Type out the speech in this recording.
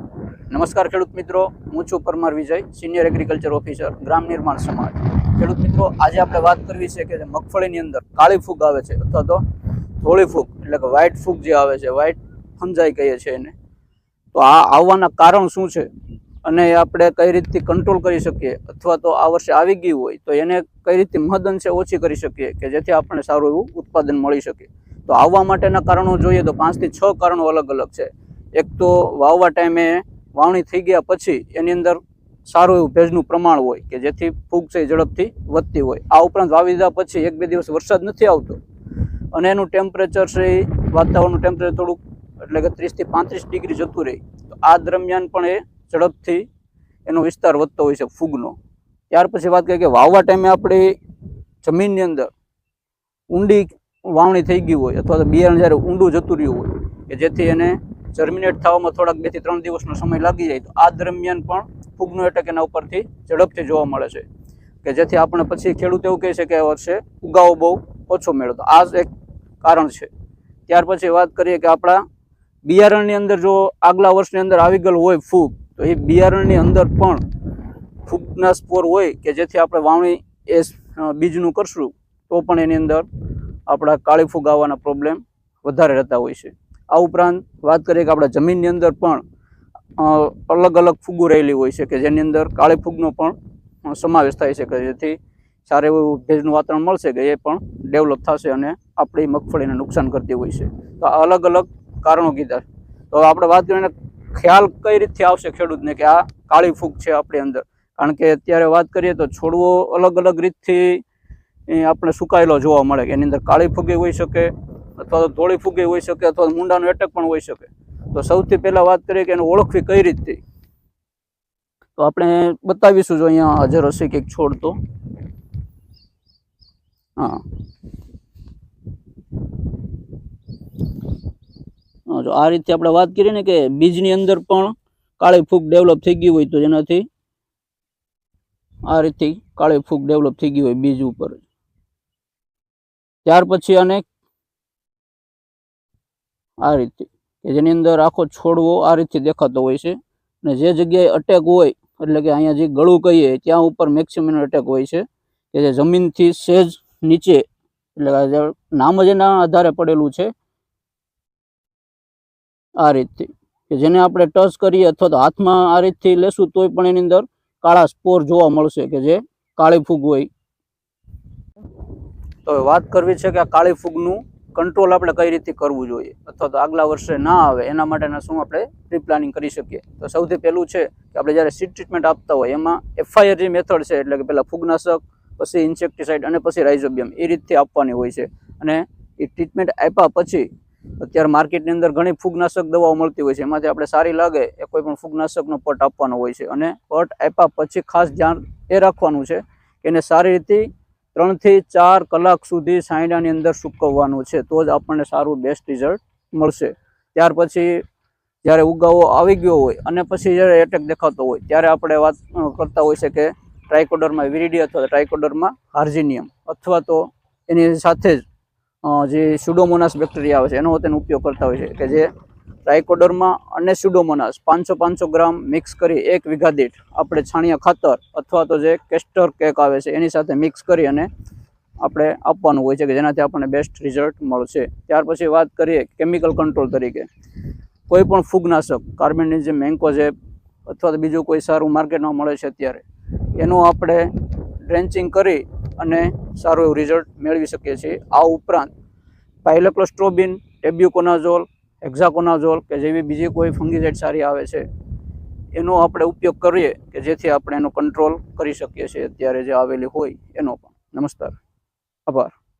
નમસ્કાર ખેડૂત મિત્રો, હું છું Parmar Vijay senior agriculture officer ગ્રામ નિર્માણ સમાજ. ખેડૂત મિત્રો, આજે આપણે વાત કરવી છે કે મગફળીની અંદર કાળી ફૂગ આવે છે અથવા તો ધોળી ફૂગ, એટલે કે વ્હાઇટ ફૂગ જે આવે છે વ્હાઇટ ફંજાઈ કહીએ છીએ એને. તો આ આવવાના કારણ શું છે? અને આપણે કઈ રીતથી કંટ્રોલ કરી શકીએ? અથવા તો આ વર્ષે આવી ગયું હોય, તો એને કઈ રીતે મહદઅંશે ઓછી કરી શકીએ કે જેથી આપણને સારું એવું ઉત્પાદન મળી શકે? તો આવવા માટેના કારણો જોઈએ તો પાંચથી છ કારણો અલગ અલગ છે. એક તો વાવવા ટાઈમે વાવણી થઈ ગયા પછી એની અંદર સારું એવું ભેજનું પ્રમાણ હોય કે જેથી ફૂગ છે ઝડપથી વધતી હોય. આ ઉપરાંત વાવી દીધા પછી એક બે દિવસ વરસાદ નથી આવતો. અને એનું ટેમ્પરેચર છે વાતાવરણનું ટેમ્પરેચર થોડુંક એટલે કે ત્રીસથી પાંત્રીસ ડિગ્રી જતું રહે. તો આ દરમિયાન પણ એ ઝડપથી એનો વિસ્તાર વધતો હોય છે ફૂગનો. ત્યાર પછી વાત કરીએ કે વાવવા ટાઈમે આપણી જમીનની અંદર ઊંડી વાવણી થઈ ગઈ હોય અથવા તો બિયારણ જ્યારે ઊંડું જતું રહ્યું હોય કે જેથી એને જર્મિનેટ થવામાં થોડાક બેથી ત્રણ દિવસનો સમય લાગી જાય તો આ દરમિયાન પણ ફૂગનો એટેક એના ઉપરથી ઝડપથી જોવા મળે છે. કે જેથી આપણે પછી ખેડૂત એવું કહે છે કે વર્ષે ઉગાવો બહુ ઓછો મેળો. તો આ એક કારણ છે. ત્યાર પછી વાત કરીએ કે આપણા બિયારણની અંદર જો આગલા વર્ષની અંદર આવી ગયેલ હોય ફૂગ, તો એ બિયારણની અંદર પણ ફૂગના સ્પોર હોય કે જેથી આપણે વાવણી એ બીજનું કરશું, તો પણ એની અંદર આપણા કાળી ફૂગ આવવાના પ્રોબ્લેમ વધારે રહેતા હોય છે. આ ઉપરાંત વાત કરીએ કે આપણા જમીનની અંદર પણ અલગ અલગ ફૂગો રહેલી હોય છે કે જેની અંદર કાળી ફૂગનો પણ સમાવેશ થાય છે કે જેથી સારું એવું ભેજનું વાતાવરણ મળશે કે એ પણ ડેવલપ થશે અને આપણી મગફળીને નુકસાન કરતી હોય છે. તો આ અલગ અલગ કારણો કીધા. તો આપણે વાત કરીને ખ્યાલ કઈ રીતથી આવશે ખેડૂતને કે આ કાળી ફૂગ છે આપણી અંદર? કારણ કે અત્યારે વાત કરીએ તો છોડવો અલગ અલગ રીતથી આપણે સુકાયેલો જોવા મળે કે એની અંદર કાળી ફૂગે હોઈ શકે અથવા તો ધોળી ફૂગી હોઈ શકે અથવા મુંડાનો એટેક પણ હોઈ શકે. તો સૌથી પહેલાં વાત કરીએ કે એને ઓળખવી કઈ રીતથી? તો આપણે બતાવીશું જો અહીંયા હાજર હશે કંઈક છોડ તો. હા. જો આ રીતે આપણે વાત કરીએ ને કે બીજની અંદર પણ કાળી ફૂગ ડેવલપ થઈ ગઈ હોય તો જેનાથી આ રીતે કાળી ફૂગ ડેવલપ થઈ ગઈ હોય બીજ ઉપર. ત્યાર પછી આને આ રીતે કે જેની અંદર આખો છોડવો આ રીતથી દેખાતો હોય છે. અને જે જગ્યાએ અટેક હોય, એટલે કે અહીંયા જે ગળું કહીએ, ત્યાં ઉપર મેક્સિમમ અટેક હોય છે. કે જે જમીનથી સહેજ નીચે, એટલે નામ જ એના આધારે પડેલું છે. આ રીતથી કે જેને આપણે ટચ કરીએ અથવા તો હાથમાં આ રીતથી લેશું તોય પણ એની અંદર કાળા સ્પોર જોવા મળશે કે જે કાળી ફૂગ હોય. તો વાત કરવી છે કે આ કાળી ફૂગનું કંટ્રોલ આપણે કઈ રીતે કરવું જોઈએ? અથવા તો આગલા વર્ષે ના આવે, એના માટેના શું આપણે પ્રી પ્લાનિંગ કરી શકીએ? તો સૌથી પહેલું છે કે આપણે જ્યારે સીડ ટ્રીટમેન્ટ આપતા હોય, એમાં એફઆઈઆર જે મેથડ છે, એટલે કે પહેલાં ફૂગનાશક, પછી ઇન્સેક્ટિસાઇડ અને પછી રાઇઝોબિયમ એ રીતથી આપવાની હોય છે. અને એ ટ્રીટમેન્ટ આપ્યા પછી અત્યારે માર્કેટની અંદર ઘણી ફૂગનાશક દવાઓ મળતી હોય છે, એમાંથી આપણે સારી લાગે એ કોઈ પણ ફૂગનાશકનો પટ આપવાનો હોય છે. અને પટ આપ્યા પછી ખાસ ધ્યાન એ રાખવાનું છે કે એને સારી રીતે ત્રણથી ચાર કલાક સુધી સાયડાની અંદર સૂકવવાનું છે, તો જ આપણને સારું બેસ્ટ રિઝલ્ટ મળશે. ત્યાર પછી જ્યારે ઉગાવો આવી ગયો હોય અને પછી જ્યારે એટેક દેખાતો હોય, ત્યારે આપણે વાત કરતા હોય છે કે ટ્રાયકોડરમાં વિરીડી અથવા ટ્રાયકોડરમાં હાર્જિનિયમ અથવા તો એની સાથે જ જે સ્યુડોમોનાસ બેક્ટેરિયા આવે છે, એનો તેનો ઉપયોગ કરતા હોય છે કે જે ટ્રાયકોડરમાં અને સ્યુડોમોનાસ પાંચસો પાંચસો ગ્રામ મિક્સ કરી એક વીઘા દીઠ આપણે છાણિયા ખાતર અથવા તો જે કેસ્ટર કેક આવે છે, એની સાથે મિક્સ કરી અને આપણે આપવાનું હોય છે કે જેનાથી આપણને બેસ્ટ રિઝલ્ટ મળશે. ત્યાર પછી વાત કરીએ કેમિકલ કંટ્રોલ તરીકે. કોઈ પણ ફૂગનાશક કાર્બનની જે મેન્કોઝેબ અથવા તો બીજું કોઈ સારું માર્કેટમાં મળે છે અત્યારે, એનું આપણે ડ્રેન્ચિંગ કરી અને સારું એવું રિઝલ્ટ મેળવી શકીએ છીએ. આ ઉપરાંત પાયલક્લોસ્ટ્રોબિન, ટેબ્યુકોનાઝોલ હેક્ઝાકોનાઝોલ કે જેવી બીજી કોઈ ફંગીસાઇડ સારી આવે છે, એનો આપણે ઉપયોગ કરીએ કે જેથી આપણે એનો કંટ્રોલ કરી શકીએ છીએ અત્યારે જે આવેલી હોય એનો પણ. નમસ્કાર. આભાર.